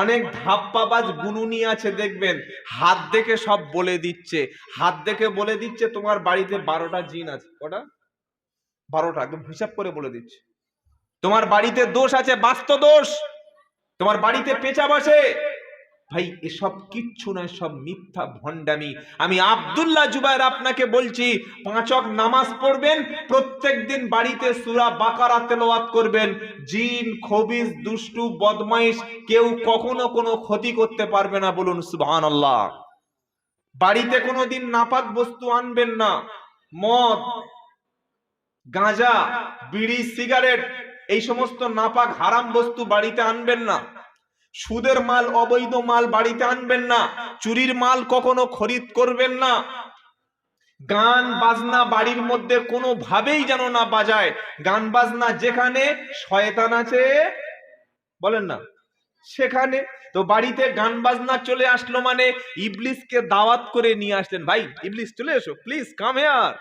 অনেক ধাপ্পাবাজ গুনুনি আছে, দেখবেন। হাত দেখে সব বলে দিচ্ছে। হাত দেখে বলে দিচ্ছে, তোমার বাড়িতে বারোটা জিন আছে। কটা? বারোটা, একদম হিসাব করে বলে দিচ্ছে। তোমার বাড়িতে দোষ আছে বাস্ত দোষ। তোমার বাড়িতে পেঁচা বসে। ভাই, এসব কিচ্ছু নয়, সব মিথ্যা ভণ্ডামি। আমি আবদুল্লাহ জুবাইর আপনাকে বলছি পাঁচক নামাজ পড়বেন, প্রত্যেক দিন বাড়িতে সুরা বাকারা তেলাওয়াত করবেন। জিন খবিস দুষ্টু, বদমাইশ কেউ কখনো কোনো ক্ষতি করতে পারবে না বলুন সুবহান আল্লাহ বাড়িতে কোনো দিন নাপাক বস্তু আনবেন না। মদ, গাঁজা, বিড়ি, সিগারেট, এই সমস্ত নাপাক হারাম বস্তু বাড়িতে আনবেন না। সুদের মাল, অবৈধ মাল বাড়িতে আনবেন না। চুরির মাল কখনো খরিদ করবেন না। গান, বাজনা বাড়ির মধ্যে কোনো ভাবেই যেন না বাজায়। গান, বাজনা যেখানে শয়তান আছে, বলেন না, সেখানে। তো বাড়িতে গান, বাজনা চলে আসলো মানে ইবলিসকে দাওয়াত করে নিয়ে আসলেন। ভাই, ইবলিস চলে এসো please come here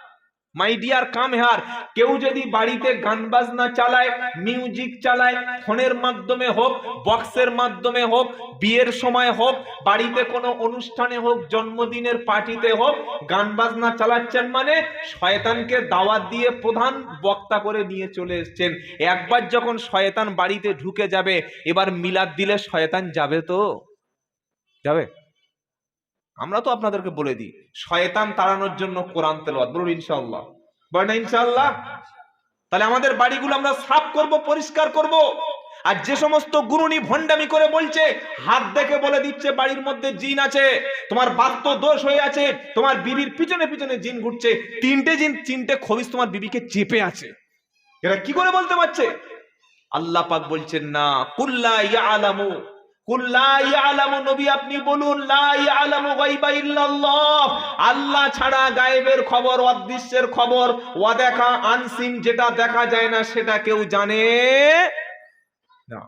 my dear come here কেউ যদি বাড়িতে গান বাজনা চালায় মিউজিক চালায়, ফোনের মাধ্যমে হোক, বক্সের মাধ্যমে হোক, বিয়ের সময় হোক, বাড়িতে কোনো অনুষ্ঠানে হোক, জন্মদিনের পার্টিতে হোক, গান বাজনা চালাচ্ছেন মানে শয়তানকে দাওয়াত দিয়ে প্রধান বক্তা করে নিয়ে চলে এসেছেন। একবার যখন শয়তান বাড়িতে ঢুকে যাবে, এবার মিলাদ দিলে শয়তান যাবে তো? যাবে? আমরা তো আপনাদেরকে বলে দিই, শয়তান তাড়ানোর জন্য কোরআন তেলাওয়াত, বলুন ইনশাআল্লাহ। বলেন না তাহলে আমাদের বাড়িগুলো আমরা সাফ করব, পরিষ্কার করব। আর যে সমস্ত গুরুনি ভণ্ডামি করে বলছে, হাত দেখে বলে দিচ্ছে, বাড়ির মধ্যে জিন আছে, তোমার বাস্ত দোষ হয়ে আছে, তোমার বিবির পিছনে পিছনে জিন ঘুরছে, তিনটে জিন, তিনটে খবিস তোমার বিবিকে চেপে আছে। এরা কি করে বলতে পারছে? আল্লাহ পাক বলছেন, না, কুল্লা ইয়ালামু নবী আপনি বলুন আল্লাহ ছাড়া গায়েবের খবর, অদৃশ্যের খবর অদেখা যেটা দেখা যায় না, সেটা কেউ জানে না।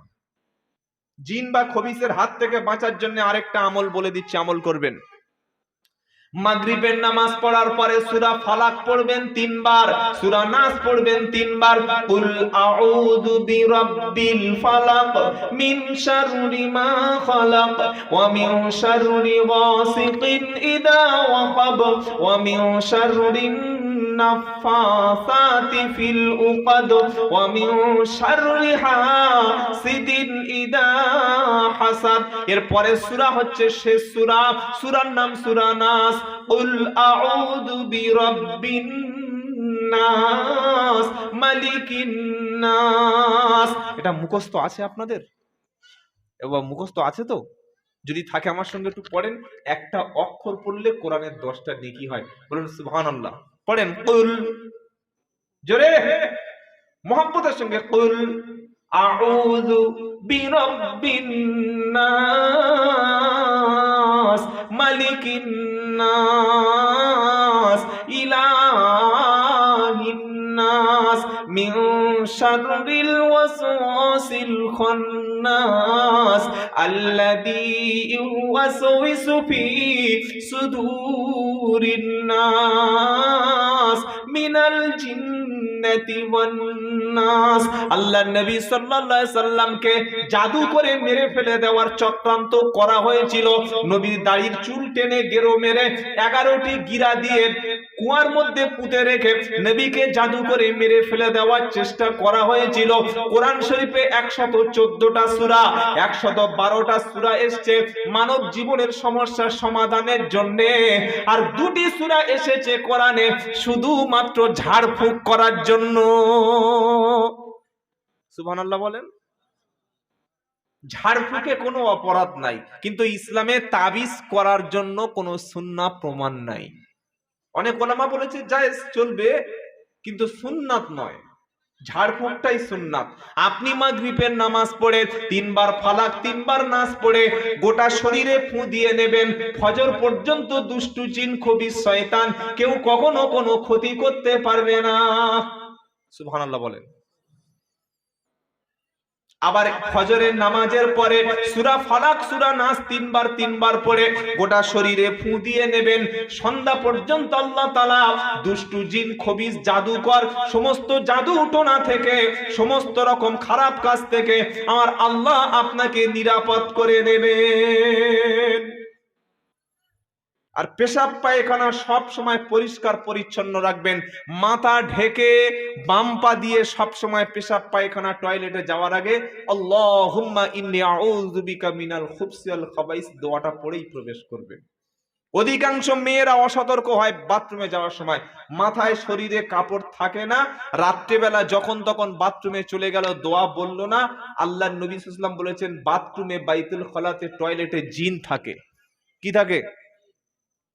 জিন বা খবিসের হাত থেকে বাঁচার জন্য আরেকটা আমল বলে দিচ্ছি, আমল করবেন। মাগরিবের নামাজ পড়ার পরে সূরা ফালাক পড়বেন তিনবার, সূরা নাস পড়বেন তিনবার। কুল আউযু বিরাব্বিল ফালাক মিন শাররি মা খালাক ওয়া মিন শাররি গাসিকিন ইদা ওয়াকাব ওয়া মিন শাররিন নাফাসাতি ফিল উকাদ ওয়া মিন শাররি হাসিদিন ইযা হাসাদ এর পরে সূরা হচ্ছে শেষ সূরা। সূরার নাম সূরা নাস। কুল আউযু বিরাব্বিন নাস মালিকিন নাস এটা মুখস্থ আছে আপনাদের? এবং মুখস্থ আছে তো? যদি থাকে আমার সঙ্গে একটু পড়েন। একটা অক্ষর পড়লে কোরআনের দশটা নেকি হয়। বলুন, সুবহানাল্লাহ। পড়েন, কুল। জোরে। মোহাম্মতের সঙ্গে কুল। আউযু বিরাব্বিন নাস, মালিকিন নাস, ইলাহিন নাস, মিন শাররিল ওয়াসওয়াসিল খান্নাস, আল্লাযী ইউওয়াসওয়িসু ফি সুদুরিন নাস। মিনাল জিন্নাতি ওয়ান নাস আল্লাহর নবী সাল্লাল্লাহু আলাইহি সাল্লামকে জাদু করে মেরে ফেলে দেওয়ার চক্রান্ত করা হয়েছিল। নবীর দাড়ির চুল টেনে গেরো মেরে এগারোটি গিরা দিয়ে কুয়ার মধ্যে পুঁতে রেখে নবীকে জাদু করে মেরে ফেলে দেওয়ার চেষ্টা করা হয়েছিল। কোরআন শরীফে একশত চোদ্দটা সুরা, একশত বারোটা সুরা এসছে মানব জীবনের সমস্যার সমাধানের জন্য। আর দুটি সুরা এসেছে কোরআনে শুধুমাত্র ঝাড়ফুঁক করার জন্য। সুবহানাল্লাহ বলেন, ঝাড়ফুঁকে কোনো অপরাধ নাই, কিন্তু ইসলামে তাবিজ করার জন্য কোনো সুন্না প্রমাণ নাই। অনেক ওলামা বলেছে, জায়েজ চলবে, কিন্তু সুন্নাত নয়। ঝাড়ফুঁকটাই সুন্নাত। আপনি মাগরিবের নামাজ পড়ে, তিনবার ফালাক, তিনবার নাচ পড়ে, গোটা শরীরে ফু দিয়ে নেবেন। ফজর পর্যন্ত দুষ্টু চিন খবিস শয়তান। কেউ কখনো কোনো ক্ষতি করতে পারবে না। সুবহানাল্লাহ বলেন। আবার ফজরের নামাজের পরে সুরা ফালাক, সুরা নাস তিনবার তিনবার পরে গোটা শরীরে ফু দিয়ে নেবেন। সন্ধ্যা পর্যন্ত আল্লাহ তালা দুষ্টু, জিন খবিস জাদুকর, সমস্ত জাদু টোনা থেকে, সমস্ত রকম খারাপ কাজ থেকে আমার আল্লাহ আপনাকে নিরাপদ করে নেবেন আর পেশাব পায়খানা সব সময় পরিষ্কার, পরিচ্ছন্ন রাখবেন। মাথা ঢেকে বাম পা দিয়ে সব সময় পেশাব পায়খানা টয়লেটে যাওয়ার আগে আল্লাহুম্মা ইন্নী আউযু বিকা মিনাল খুবসি ওয়াল খাবাইস দোয়াটা পড়েই প্রবেশ করবেন। অধিকাংশ মেয়েরা অসতর্ক হয় বাথরুমে যাওয়ার সময়। মাথায় শরীরে কাপড় থাকে না। রাত্রেবেলা যখন তখন বাথরুমে চলে গেল, দোয়া বলল না। আল্লাহ নবী ইসলাম বলেছেন, বাথরুমে বাইতুল খলাতে টয়লেটে জিন থাকে। কি থাকে?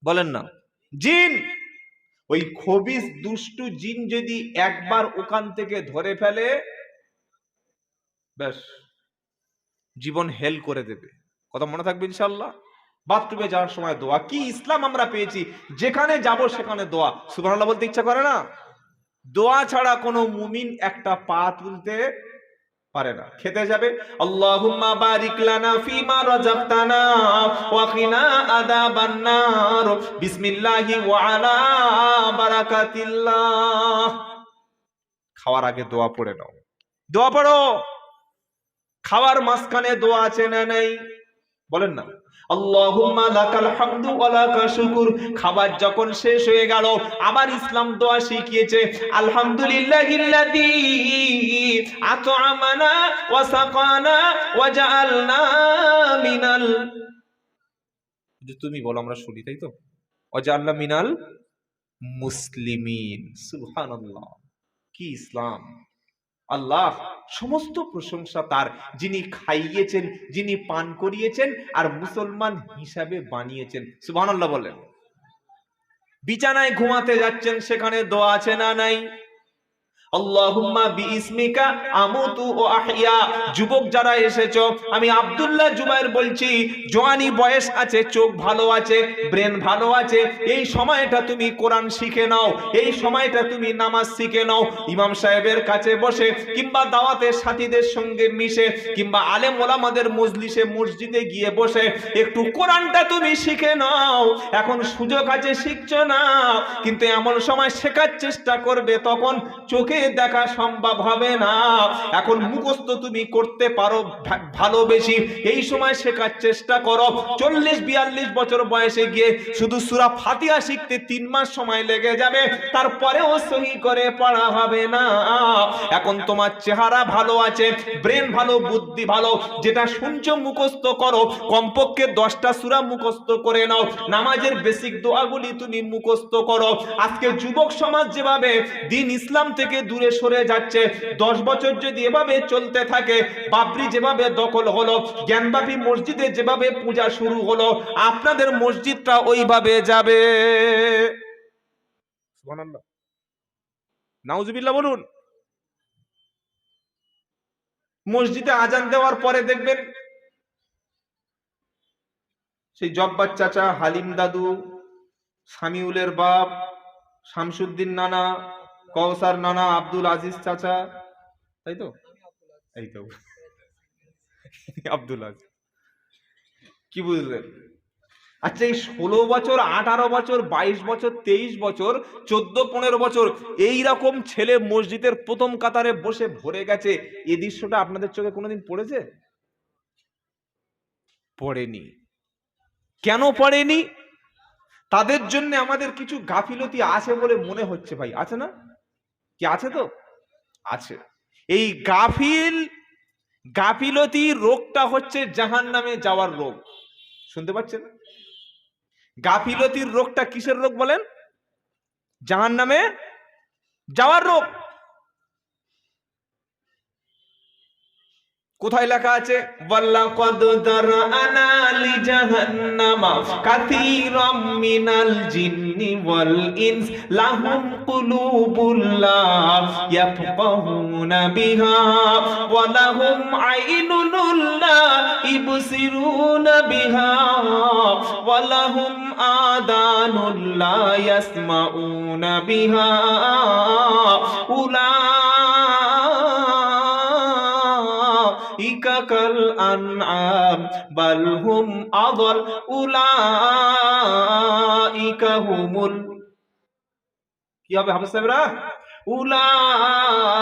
বলেন না। জিন। ওই খবিস দুষ্টু জিন যদি একবার ওখান থেকে ধরে ফেলে, ব্যাস, জীবন হেল করে দেবে। কথা মনে থাকবে ইনশাল্লাহ বাথরুমে যাওয়ার সময় দোয়া। কি ইসলাম আমরা পেয়েছি? যেখানে যাব সেখানে দোয়া। সুবহানাল্লাহ বলতে ইচ্ছা করে না? দোয়া ছাড়া কোনো মুমিন একটা পা তুলতে পারে না। খেতে যাবে, আল্লাহুম্মা বারিক লানা ফিমা রাযাকতানা ওয়া কিনা আযাবান নার বিসমিল্লাহি ওয়া আলা বারাকাতিল্লাহ। খাওয়ার আগে দোয়া পড়ে নাও। দোয়া পড়ো। খাওয়ার মাঝখানে দোয়া আছে না নাই? বলেন না। খাবার যখন শেষ হয়ে গেল, আবার ইসলাম দোয়া শিখিয়েছে যে তুমি বলো, আমরা শুনি, তাই তো? অজাল্লা মিনাল মুসলিমিন। সুবহানাল্লাহ। কি ইসলাম? আল্লাহ সমস্ত প্রশংসা তার। যিনি খাইয়েছেন, যিনি পান করিয়েছেন আর মুসলমান হিসাবে বানিয়েছেন। সুবহানাল্লাহ বলেন। বিছানায় ঘুমাতে যাচ্ছেন, সেখানে দোয়া আছে না নাই? ও যুবক যারা এসেছ, আমি আব্দুল্লাহ বলছি বয়স আছে, চোখ ভালো আছে, ব্রেন ভালো আছে, এই সময়টা তুমি শিখে নাও, এই সময়টা তুমি নামাজ শিখে নাও। ইমাম সাহেবের কাছে বসে, কিংবা সাথীদের সঙ্গে মিশে, কিংবা আলেম ওলামাদের মজলিসে, মসজিদে গিয়ে বসে, একটু কোরআনটা তুমি শিখে নাও। এখন সুযোগ আছে, শিখছো না, কিন্তু এমন সময় শেখার চেষ্টা করবে, তখন চোখে দেখা সম্ভব হবে না। এখন মুখস্থ তুমি করতে পারো ভা- ভালো বেশি এই সময় শেখার চেষ্টা করো। চল্লিশ, বিয়াল্লিশ বছর বয়সে গিয়ে শুধু সুরা ফাতিহা শিখতে তিন মাস সময় লেগে যাবে। তারপরেও সহি করে পড়া হবে না। এখন তোমার চেহারা ভালো আছে ব্রেন ভালো, বুদ্ধি ভালো। যেটা শুনছো মুখস্থ করো। কমপক্ষে দশটা সুরা মুখস্থ করে নাও। নামাজের বেসিক দোয়াগুলি তুমি মুখস্থ করো। আজকে যুবক সমাজ যেভাবে দিন ইসলাম থেকে দূরে সরে যাচ্ছে। দশ বছর যদি এভাবে চলতে থাকে বাবরি যেভাবে দখল হলো জ্ঞানবাপী মসজিদে যেভাবে পূজা শুরু হলো আপনাদের মসজিদটা ওইভাবে যাবে। নাউজুবিল্লাহ বলুন। মসজিদে আজান দেওয়ার পরে দেখবেন সেই জব্বার চাচা হালিম দাদু সামিউলের বাপ শামসুদ্দিন নানা কৌসার নানা আব্দুল আজিজ চাচা, তাই তো? এই তো। আব্দুল আজিজ। কি বুঝলেন? আচ্ছা এই ষোলো বছর, আঠারো বছর, বাইশ বছর, তেইশ বছর, চোদ্দ, পনেরো বছর, এই রকম ছেলে মসজিদের প্রথম কাতারে বসে ভরে গেছে এই দৃশ্যটা আপনাদের চোখে কোনোদিন পড়েছে? পড়েনি। কেন পড়েনি? তাদের জন্য আমাদের কিছু গাফিলতি আছে বলে মনে হচ্ছে ভাই, আছে না? কি আছে তো? আছে। এই গাফিল, গাফিলতি রোগটা হচ্ছে জাহান নামে যাওয়ার রোগ। শুনতে পাচ্ছেন? গাফিলতির রোগটা কিসের রোগ বলেন? জাহান নামে যাওয়ার রোগ। কোথায় লেখা আছে? ওয়াল্লাকাদ দারআনা লি জাহান্নামা কাসীরাম মিনাল জিন্নি ওয়াল ইনস লাহুম কুলুবুল লা ইয়াফকাহুনা বিহা ওয়া লাহুম আইনুন লা ইবসিরুনা বিহা ওয়া লাহুম আদানুন লা ইয়াসমাউনা বিহা উলা কল আনাম বাল হুম আদল উলাইকা হুমুল। কি হবে হাফেজ সাহেবরা? উলাইকা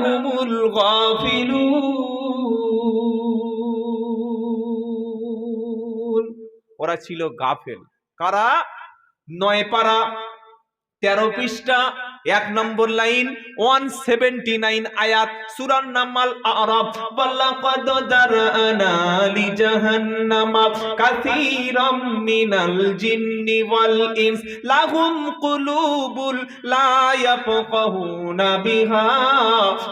হুমুল ওরা ছিল গাফেল। কারা? নয় পারা, তেরো পৃষ্ঠা এক number line one seventy nine আয়াত সুরান নামাল আরব কাসীরাম মিনাল জিন্নি ওয়াল ইনস। লাহুম কুলুবুল লা ইয়াফকাহুনা বিহা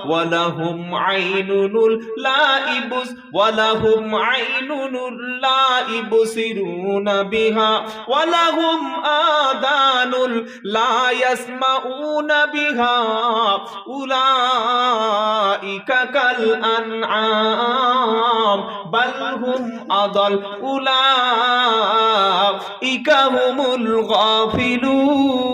ওয়া লাহুম আইনুনুল লা ইবুস ওয়া লাহুম আইনুনুল লা ইবসিরুনা বিহা ওয়া লাহুম আদানুল লা ইয়াসমাউনা। বিহা উলাইকা কাল আনআম বাল হুম আদাল উলাইকা হুমুল গাফিলুন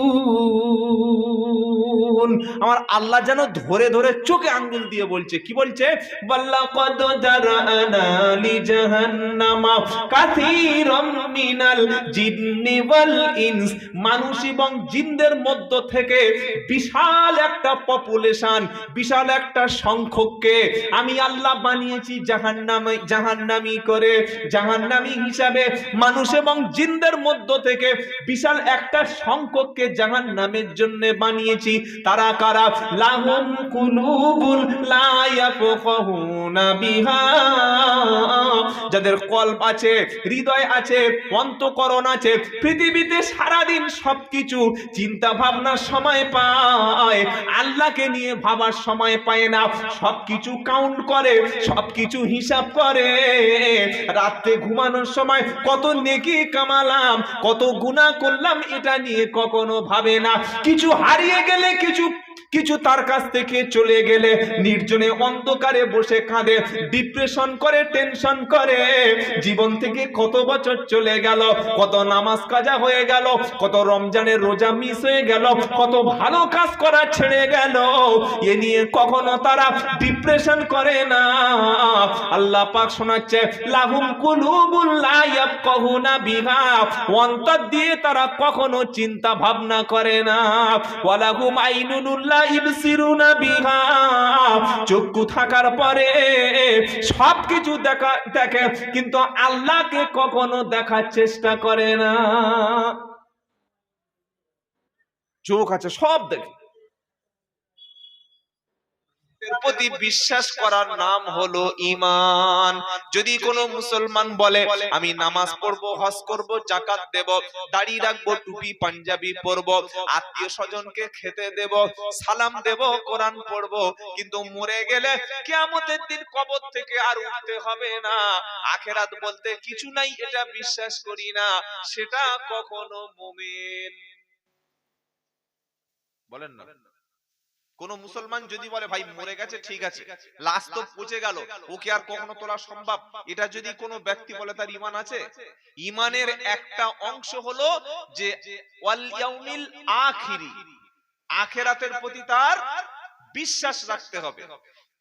আমার আল্লাহ যেন ধরে ধরে চোখে আঙ্গুল দিয়ে বলছে। কি বলছে? মানুষ এবং জিনদের মধ্য থেকে বিশাল একটা পপুলেশন, বিশাল একটা সংখ্যককে আমি আল্লাহ বানিয়েছি জাহান্নামে, জাহান্নামি করে, জাহান্নামি হিসাবে। মানুষ এবং জিনদের মধ্য থেকে বিশাল একটা সংখ্যককে জাহান্নামের জন্য বানিয়েছি। তারা কারা? লাহুম কুলুবুল লা ইয়াফকাহুনা বিহা। যাদের কল্প আছে, হৃদয় আছে, অন্তকরণ আছে, পৃথিবীতে সারাদিন সবকিছু চিন্তা ভাবনার সময় পায়, আল্লাহকে নিয়ে ভাবার সময় পায় না। সবকিছু কাউন্ট করে, সবকিছু হিসাব করে। রাতে ঘুমানোর সময় কত নেকি কামালাম, কত গুনাহ করলাম, এটা নিয়ে কখনো ভাবে না। কিছু হারিয়ে গেলে, কিছু চুপ কিছু তার কাছ থেকে চলে গেলে নির্জনে অন্ধকারে বসে কাঁদে ডিপ্রেশন করে টেনশন করে। জীবন থেকে কত বছর চলে গেল, কত নামাজ কাজা হয়ে গেল, কত রমজানের রোজা মিস হয়ে গেল, কত ভালো কাজ করা ছেড়ে গেল। এ নিয়ে কখনো তারা ডিপ্রেশন করে না। আল্লাহ পাক শোনাচ্ছে, লাহুম কুলুবুল লা ইয়াফকাহুনা বিহা। অন্তর দিয়ে তারা কখনো চিন্তা ভাবনা করে না। ওয়ালাহুম আইনুনুল লা ইবসিরুনা চক্ষু থাকার পরে সবকিছু দেখা, দেখে, কিন্তু আল্লাহকে কখনো দেখার চেষ্টা করে না। চোখ আছে, সব দেখে। প্রতি বিশ্বাস করার নাম হলো ঈমান। যদি কোনো মুসলমান বলে, আমি নামাজ পড়ব, হজ করব জাকাত দেব, দাড়ি রাখব, টুপি, পাঞ্জাবি পরবো, আত্মীয় স্বজনকে খেতে দেব, সালাম দেব, কোরআন পড়ব, কিন্তু মরে গেলে কিয়ামতের দিন কবর থেকে আর উঠতে হবে না। আখেরাত বলতে কিছু নাই, এটা বিশ্বাস করি না, সেটা কখনো মুমিন। বলেন না। কোন মুসলমান যদি বলে, ভাই, মরে গেছে, ঠিক আছে। লাশ তো পচে গেল। ওকে আর কখনো তোলা সম্ভব। এটা যদি কোনো ব্যক্তি বলে, তার ইমান আছে? ইমানের একটা অংশ হলো যে আখিরি। আখেরাতের প্রতি তার বিশ্বাস রাখতে হবে।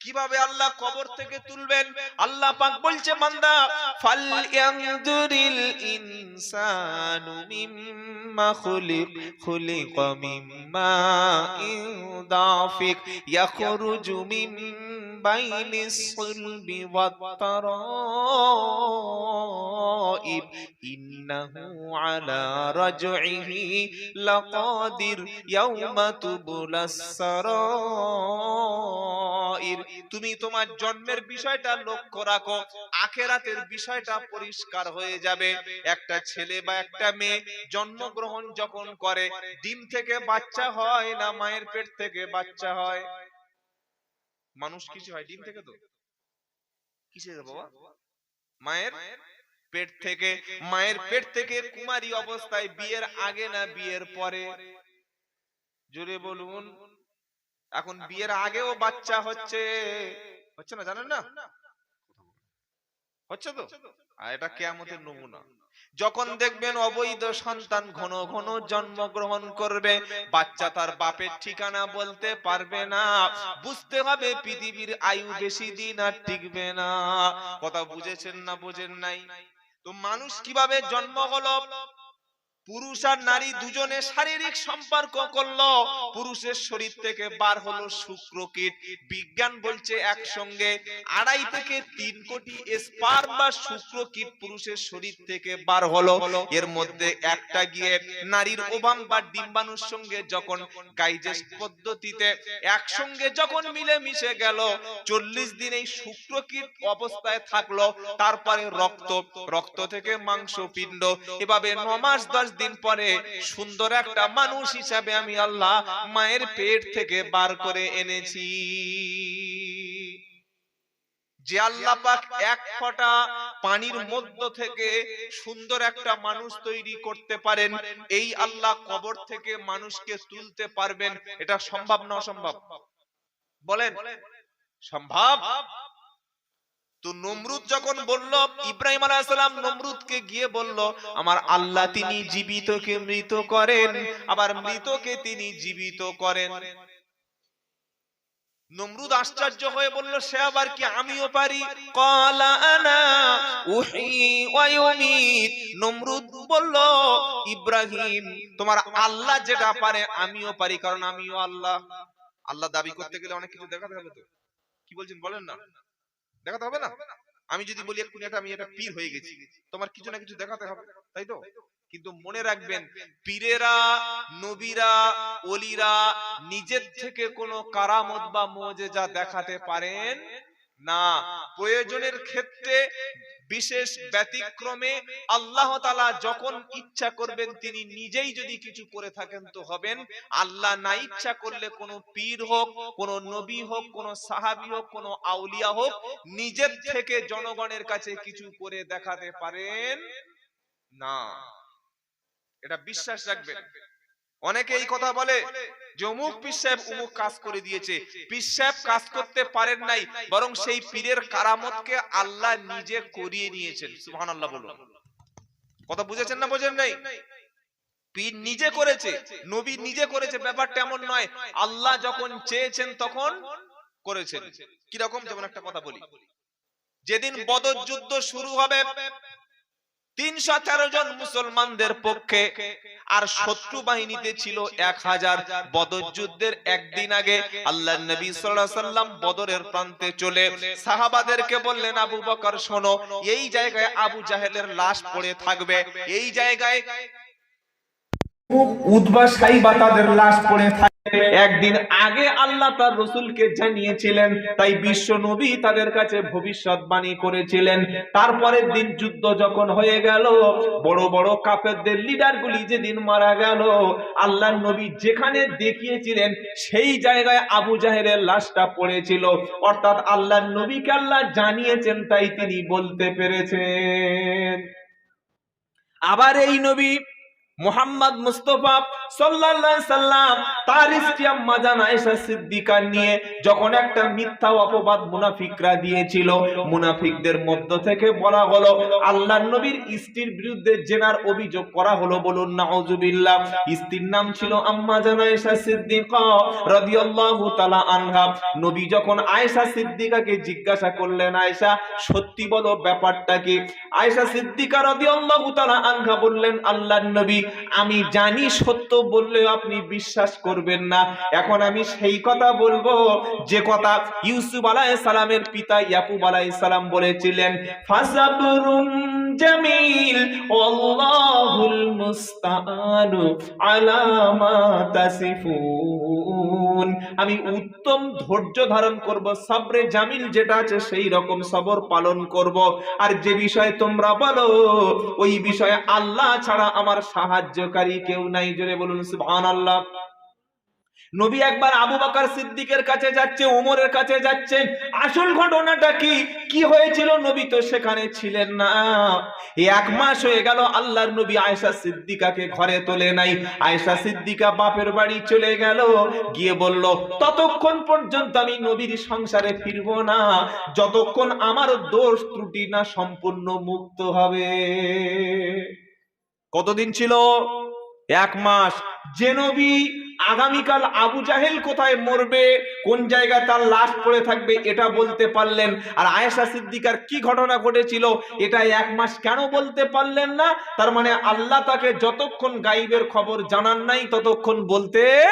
কীভাবে আল্লাহ কবর থেকে তুলবেন? আল্লাহ পাক বলছে, বান্দা ফাল ইয়ানদুরিল ইনসানু মিম্মা খুলিক খুলিক মিম্মা ইউদাফিক ইয়াখরুজু মিন সুলবি ওয়াত তারাইব ইন্নাহু আলা রাজইহি লাকাদির ইয়াউমা তুবলাস সারাইর তুমি তোমার জন্মের বিষয়টা লক্ষ্য রাখো, আখেরাতের বিষয়টা পরিষ্কার হয়ে যাবে। একটা ছেলে বা একটা মেয়ে জন্মগ্রহণ যখন করে, ডিম থেকে বাচ্চা হয় না, মায়ের পেট থেকে বাচ্চা হয়। মানুষ কিছু হয় ডিম থেকে তো? কিসে বাবা? মায়ের? পেট থেকে মায়ের পেট থেকে কুমারী অবস্থায় বিয়ের আগে না বিয়ের পরে? জোরে বলুন। এখন বিয়ের আগেও বাচ্চা হচ্ছে। হচ্ছে। না জানেন না? হচ্ছে তো? আর এটা কেয়ামতের নমুনা। যখন দেখবেন অবৈধ সন্তান ঘন ঘন জন্মগ্রহণ করবে, বাচ্চা তার বাপের ঠিকানা বলতে পারবে না। বুঝতে হবে পৃথিবীর আয়ু বেশি দিন আর টিকবে না। কথা বুঝেছেন না বুঝেন নাই? তো মানুষ কীভাবে জন্ম হলো পুরুষ আর নারী দুজনে শারীরিক সম্পর্ক করল। পুরুষের শরীর থেকে বার হলো শুক্রকীট বিজ্ঞান বলছে একসঙ্গে আড়াই থেকে তিন কোটি স্পার্ম বা শুক্রকীট পুরুষের শরীর থেকে বার হলো। এর মধ্যে একটা গিয়ে নারীর ওবাম বা ডিম্বাণুর সঙ্গে যখন গাইজেস্ট পদ্ধতিতে একসঙ্গে যখন মিলে মিশে গেল, চল্লিশ দিন এই শুক্রকীট অবস্থায় থাকল। তারপরে রক্ত রক্ত থেকে মাংস পিণ্ড এভাবে ন মাস, দশ দিন পরে সুন্দর একটা মানুষ হিসাবে আমি আল্লাহ মায়ের পেট থেকে বার করে এনেছি। যে আল্লাহ পাক এক ফোঁটা পানির মধ্য থেকে সুন্দর একটা মানুষ তৈরি করতে পারেন, এই আল্লাহ কবর থেকে মানুষকে তুলতে পারবেন। এটা সম্ভব না অসম্ভব? বলেন? সম্ভব? তো নমরুদ যখন বলল, ইব্রাহিম আলাইহিসসালাম নমরুদকে গিয়ে বলল, আমার আল্লাহ তিনি জীবিতকে মৃত করেন, আবার মৃতকে তিনি জীবিত করেন। নমরুদ আশ্চর্য হয়ে বলল, সে আবার কি আমিও পারি? নমরুদ বলল, ইব্রাহিম, তোমার আল্লাহ যেটা পারে আমিও পারি, কারণ আমিও আল্লাহ। আল্লাহ দাবি করতে গেলে অনেক কিছু দেখাতে হবে তো। কি বলছেন বলেন না। দেখাতে হবে না? আমি যদি বলি এক্ষুনি একটা আমি এটা পীর হয়ে গেছি, তোমার কিছু না কিছু দেখাতে হবে, তাই তো? কিন্তু মনে রাখবেন, পীরেরা, নবীরা অলিরা নিজের থেকে কোনো কারামত বা মোজেজা দেখাতে পারেন না। প্রয়োজনের ক্ষেত্রে বিশেষ ব্যতিক্রমে আল্লাহ তালা যখন ইচ্ছা করবেন তিনি নিজেই যদি কিছু করে থাকেন তো হবেন। আল্লাহ না ইচ্ছা করলে কোনো পীর হোক, কোনো নবী হোক, কোনো সাহাবি হোক, কোনো আউলিয়া হোক, নিজের থেকে জনগণের কাছে কিছু করে দেখাতে পারেন না। এটা বিশ্বাস রাখবেন। অনেকে এই কথা বলে যে অমুক পীর সাহেব অমুক কাজ করে দিয়েছে। পীর সাহেব কাজ করতে পারেন নাই বরং সেই পীরের কারামতকে আল্লাহ নিজে করিয়ে নিয়েছেন। সুবহানাল্লাহ বলুন। কথা বুঝেছেন না বোঝেন নাই? পীর নিজে করেছে নবী নিজে করেছে ব্যাপারটা এমন নয় আল্লাহ যখন চেয়েছেন তখন করেছেন। কীরকম যেমন একটা কথা বলি? যেদিন বদর যুদ্ধ শুরু হবে তিনশো তেরো জন মুসলমানদের পক্ষে আর শত্রু বাহিনীতে ছিল এক হাজার বদর যুদ্ধের একদিন আগে আল্লাহ নবী সাল্লাম বদরের প্রান্তে চলে। সাহাবাদেরকে বললেন আবু বকর শোনো এই জায়গায় আবু জাহেলের লাশ পড়ে থাকবে। এই জায়গায় উদ্বা সাইবা তাদের লাশ পড়ে থাকে। একদিন আগে আল্লাহ তার রসুলকে জানিয়েছিলেন, তাই বিশ্ব নবী তাদের কাছে ভবিষ্যৎবাণী করেছিলেন। তারপরের দিন যুদ্ধ যখন হয়ে গেল, বড় বড় কাফেরদের লিডার গুলি যেদিন মারা গেল আল্লাহ নবী যেখানে দেখিয়েছিলেন, সেই জায়গায় আবু জাহেরের লাশটা পড়েছিল। অর্থাৎ আল্লাহ নবীকে আল্লাহ জানিয়েছেন, তাই তিনি বলতে পেরেছেন। আবার এই নবী মোহাম্মদ মুস্তফা সাল্লাল্লাহু সাল্লাম তার স্ত্রী আম্মা জান আয়েশা সিদ্দিকা নিয়ে যখন একটা মিথ্যা অপবাদ মুনাফিকরা দিয়েছিল, মুনাফিকদের মধ্য থেকে বলা হলো, আল্লাহর নবীর স্ত্রীর বিরুদ্ধে জেনার অভিযোগ করা হলো বলুন, নাউজুবিল্লাহ। স্ত্রীর নাম ছিল আম্মা জান আয়েশা সিদ্দিকা রাদিয়াল্লাহু তাআলা আনহা। নবী যখন আয়েশা সিদ্দিকাকে জিজ্ঞাসা করলেন, আয়েশা, সত্যি বলো ব্যাপারটা কি? আয়েশা সিদ্দিকা রাদিয়াল্লাহু তাআলা আনহা বললেন, আল্লাহর নবী আমি জানি সত্য বললেও আপনি বিশ্বাস করবেন না। এখন আমি সেই কথা বলব, যে কথা ইউসুফ আলাইহিস সালামের পিতা ইয়াকুব আলাইহিস সালাম বলেছিলেন ফাসাবরুন জামিল, ওয়াল্লাহুল মুস্তাআনু আলা মা তাসিফুন। আমি উত্তম ধৈর্য ধারণ করব, সবরে জামিল যেটা আছে সেই রকম সবর পালন করব। আর যে বিষয়ে তোমরা বলো, ওই বিষয়ে আল্লাহ ছাড়া আমার সাহায্যকারী কেউ নাই, জোরে বলুন, সুবহানাল্লাহ। নবী একবার আবু বাকার সিদ্দিকের কাছে যাচ্ছে ওমরের কাছে যাচ্ছেন। আসল ঘটনাটা কি? কি হয়েছিল? নবী তো সেখানে ছিলেন না। এক মাস হয়ে গেল, আল্লাহর নবী আয়েশা সিদ্দিকাকে ঘরে তোলে নাই। আয়েশা সিদ্দিকা বাপের বাড়ি চলে গেল, গিয়ে বলল, ততক্ষণ পর্যন্ত আমি নবীর সংসারে ফিরবো না। যতক্ষণ আমার দোষ ত্রুটি না সম্পূর্ণ মুক্ত হবে। কতদিন ছিল? এক মাস। যে নবী আগামীকাল আবু জাহেল কোথায় মরবে, কোন জায়গায় তার লাশ পড়ে থাকবে, এটা বলতে পারলেন। আর আয়েশা সিদ্দিকার কি ঘটনা ঘটেছিল, এটা এক মাস কেন বলতে পারলেন না? তার মানে আল্লাহ তাকে যতক্ষণ গাইবের খবর জানান নাই, ততক্ষণ বলতে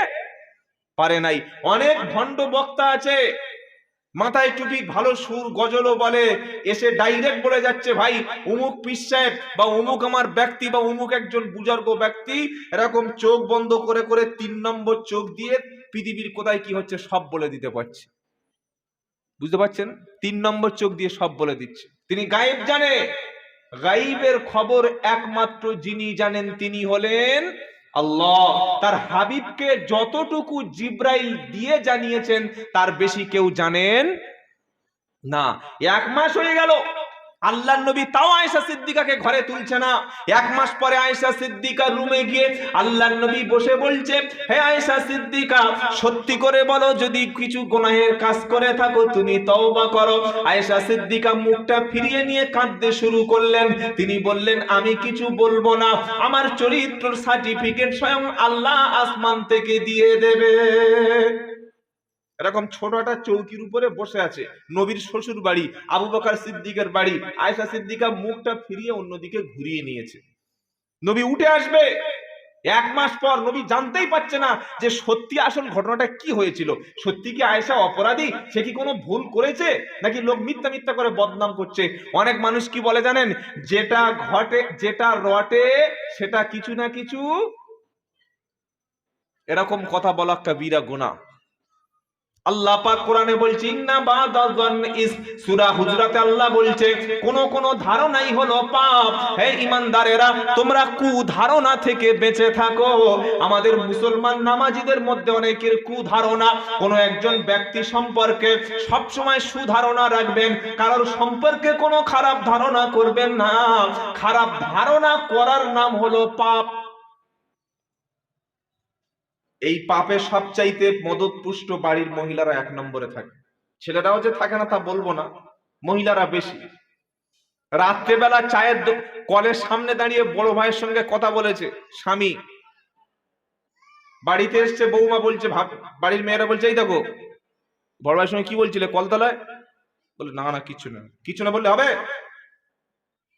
পারে নাই। অনেক ভণ্ড বক্তা আছে মাথায় টুপি, ভালো সুর, গজলও বলে। এসে ডাইরেক্ট বলে যাচ্ছে, ভাই, উমুক পিস বা উমুক আমার ব্যক্তি বা উমুক একজন বুজুর্গ ব্যক্তি, এরকম চোখ বন্ধ করে করে তিন নম্বর চোখ দিয়ে পৃথিবীর কোথায় কি হচ্ছে সব বলে দিতে পারছে। বুঝতে পারছেন? তিন নম্বর চোখ দিয়ে সব বলে দিচ্ছে। তিনি গায়েব জানে। গাইবের খবর একমাত্র যিনি জানেন, তিনি হলেন আল্লাহ তার হাবিবকে যতটুকু জিব্রাইল দিয়ে জানিয়েছেন, তার বেশি কেউ জানেন না। এক মাস হয়ে গেল আল্লাহ নবী তাও আয়েশা সিদ্দিকাকে ঘরে তুলছে না। এক মাস পরে আয়েশা সিদ্দিকা রুমে গিয়ে আল্লাহ নবী বসে বলছে, হে আয়েশা সিদ্দিকা, সত্যি করে বলো, যদি কিছু গুনাহের কাজ করে থাকো, তুমি তওবা করো। আয়েশা সিদ্দিকা মুখটা ফিরিয়ে নিয়ে কাঁদতে শুরু করলেন। তিনি বললেন, আমি কিছু বলব না, আমার চরিত্র সার্টিফিকেট স্বয়ং আল্লাহ আসমান থেকে দিয়ে দেবে। এরকম ছোট একটা চৌকির উপরে বসে আছে, নবীর শ্বশুর বাড়ি, আবু বকার সিদ্দিকের বাড়ি, আয়েশা সিদ্দিকা মুখটা ফিরিয়ে অন্যদিকে ঘুরিয়ে নিয়েছে। নবী উঠে আসবে। এক মাস পর নবী জানতেই পারছে না যে সত্যি আসল ঘটনাটা কি হয়েছিল। সত্যি কি আয়েশা অপরাধী? সে কি কোনো ভুল করেছে? নাকি লোক মিথ্যা মিথ্যা করে বদনাম করছে? অনেক মানুষ কি বলে জানেন? যেটা ঘটে, যেটা রটে, সেটা কিছু না কিছু এরকম কথা বলা কবিরা গুনাহ। আল্লাহ পাক কোরআনে বলছে, ইন্না বাদাযান ইস সূরা হুজরাতে আল্লাহ বলছে, কোন কোন ধারণাই হলো পাপ। হে ঈমানদারেরা, তোমরা কু ধারণা থেকে বেঁচে থাকো। আমাদের মুসলমান নামাজীদের মধ্যে অনেকের কু ধারণা কোন একজন ব্যক্তি সম্পর্কে সব সময় সুধারণা রাখবেন। কারোর সম্পর্কে কোনো খারাপ ধারণা করবেন না। খারাপ ধারণা করার নাম হলো পাপ। এই পাপে সবচাইতে মদতপুষ্ট বাড়ির মহিলারা এক নম্বরে থাকে। ছেলেরাও যে থাকে না তা বলব না, মহিলারা বেশি। রাত্রেবেলা চায়ের কলের সামনে দাঁড়িয়ে বড় ভাইয়ের সঙ্গে কথা বলেছে, স্বামী, বাড়িতে এসছে বৌমা বলছে বাড়ির মেয়েরা বলছে, এই দেখো, বড় ভাইয়ের সঙ্গে কি বলছিলে, কলতলায়? বলে, না না, কিছু না। কিছু না বললে হবে?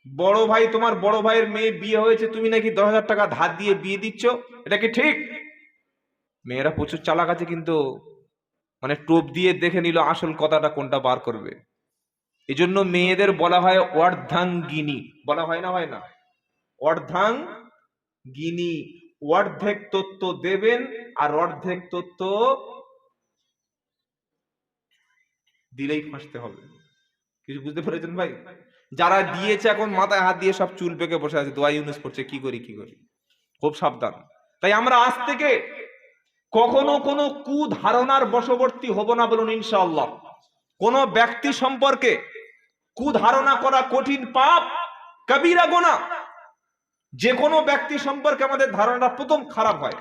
বড় ভাই, তোমার বড় ভাইয়ের মেয়ে বিয়ে হয়েছে, তুমি নাকি দশ হাজার টাকা ধার দিয়ে বিয়ে দিচ্ছ? এটা কি ঠিক? মেয়েরা প্রচুর চালাক আছে কিন্তু মানে টোপ দিয়ে দেখে নিল আসল কথাটা কোনটা বার করবে। এই জন্য মেয়েদের বলা হয় অর্ধাঙ্গিনী। বলা হয় না হয় না। অর্ধাঙ্গিনী। অর্ধেক তত্ত্ব দেবেন আর অর্ধেক তত্ত্ব দিলেই ফাঁসতে হবে। কিছু বুঝতে পেরেছেন ভাই? যারা দিয়েছে এখন মাথায় হাত দিয়ে সব চুল পেকে বসে আছে, দোয়া ইউনুস করছে, কি করি কি করি? খুব সাবধান। তাই আমরা আজ থেকে কখনো কোনো কুধারণার বশবর্তী হব না বলুন ইনশাআল্লাহ। কোন ব্যক্তি সম্পর্কে কুধারণা করা কঠিন পাপ, কবিরা গোনা, যে কোনো ব্যক্তি সম্পর্কে আমাদের ধারণাটা প্রথম খারাপ হয়।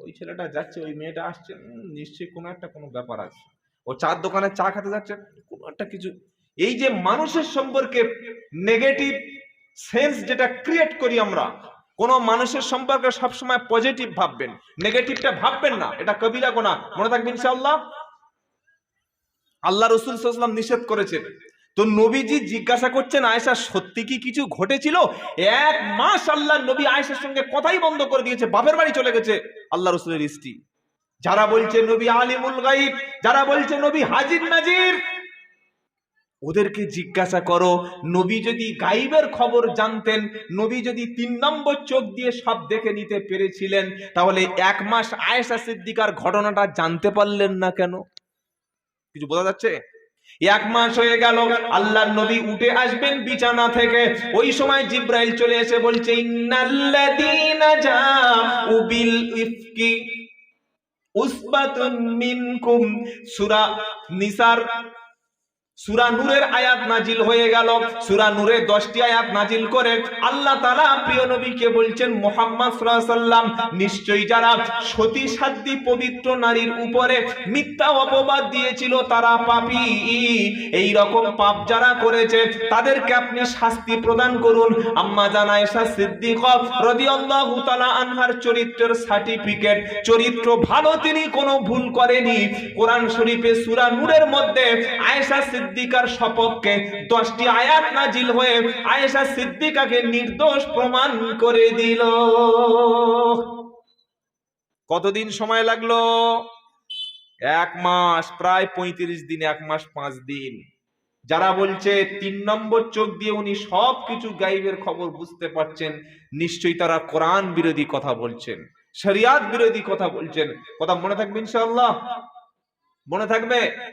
ওই ছেলেটা যাচ্ছে, ওই মেয়েটা আসছে নিশ্চয়ই কোনো একটা কোনো ব্যাপার আছে। ও চার দোকানে চা খেতে যাচ্ছে, কোনো একটা কিছু। এই যে মানুষের সম্পর্কে নেগেটিভ সেন্স যেটা ক্রিয়েট করি আমরা কোন মানুষের সম্পর্কে সবসময় পজিটিভ ভাববেন নেগেটিভটা ভাববেন না, এটা কবিরা গোনা মনে থাকবেন ইনশাআল্লাহ? আল্লাহ রসুল সাল্লাম নিষেধ করেছেন। তো নবীজি জিজ্ঞাসা করছেন, আয়েশা, সত্যি কি কিছু ঘটেছিল? এক মাস আল্লাহ নবী আয়েশার সঙ্গে কথাই বন্ধ করে দিয়েছে, বাপের বাড়ি চলে গেছে আল্লাহ রসুলের স্ত্রী যারা বলছে নবী আলিমুল গাইব যারা বলছে নবী হাজির নাজির ওদেরকে জিজ্ঞাসা করো, নবী যদি গাইবের খবর জানতেন, নবী যদি তিন নম্বর চোখ দিয়ে সব দেখে নিতে পেরেছিলেন, তাহলে এক মাস আয়েশা সিদ্দিকার ঘটনাটা জানতে পারলেন না কেন? কিছু বোঝা যাচ্ছে? এক মাস হয়ে গেল, আল্লাহর নবী উঠে আসবেন বিছানা থেকে। ওই সময় জিব্রাইল চলে এসে বলছে উসবাতুন মিনকুম। সূরা নিসার সুরা নূরের আয়াত নাজিল হয়ে গেল। সুরা নূরে দশটি আয়াত নাজিল করে আল্লাহ তালা প্রিয় নবীকে বলছেন, মোহাম্মদ সাল্লাম নিশ্চয়ই যারা সতী সাধ্যী পবিত্র নারীর উপরে মিথ্যা অপবাদ দিয়েছিল, তারা পাপী। এই রকম পাপ যারা করেছে, তাদেরকে আপনি শাস্তি প্রদান করুন। আম্মা জানা এসা সিদ্দিক রাদিয়াল্লাহু তাআলা আনহার চরিত্রের সার্টিফিকেট, চরিত্র ভালো তিনি কোনো ভুল করেনি। কোরআন শরীফে সূরা নূরের মধ্যে আয়েশা সিদ্দিকার সপক্ষে দশটি আয়াত নাজিল হয়ে আয়েশা সিদ্দিকাকে নির্দোষ প্রমাণ করে দিল। কতদিন সময় লাগল? এক মাস, প্রায় পঁয়ত্রিশ দিন, এক মাস পাঁচ দিন। যারা বলছে তিন নম্বর চোখ দিয়ে উনি সব কিছু গাইবের খবর বুঝতে পারছেন, নিশ্চয়ই তারা কোরআন বিরোধী কথা বলছেন, শরিয়াত বিরোধী কথা বলছেন। কথা মনে থাকবে ইনশাআল্লাহ? মনে থাকবে?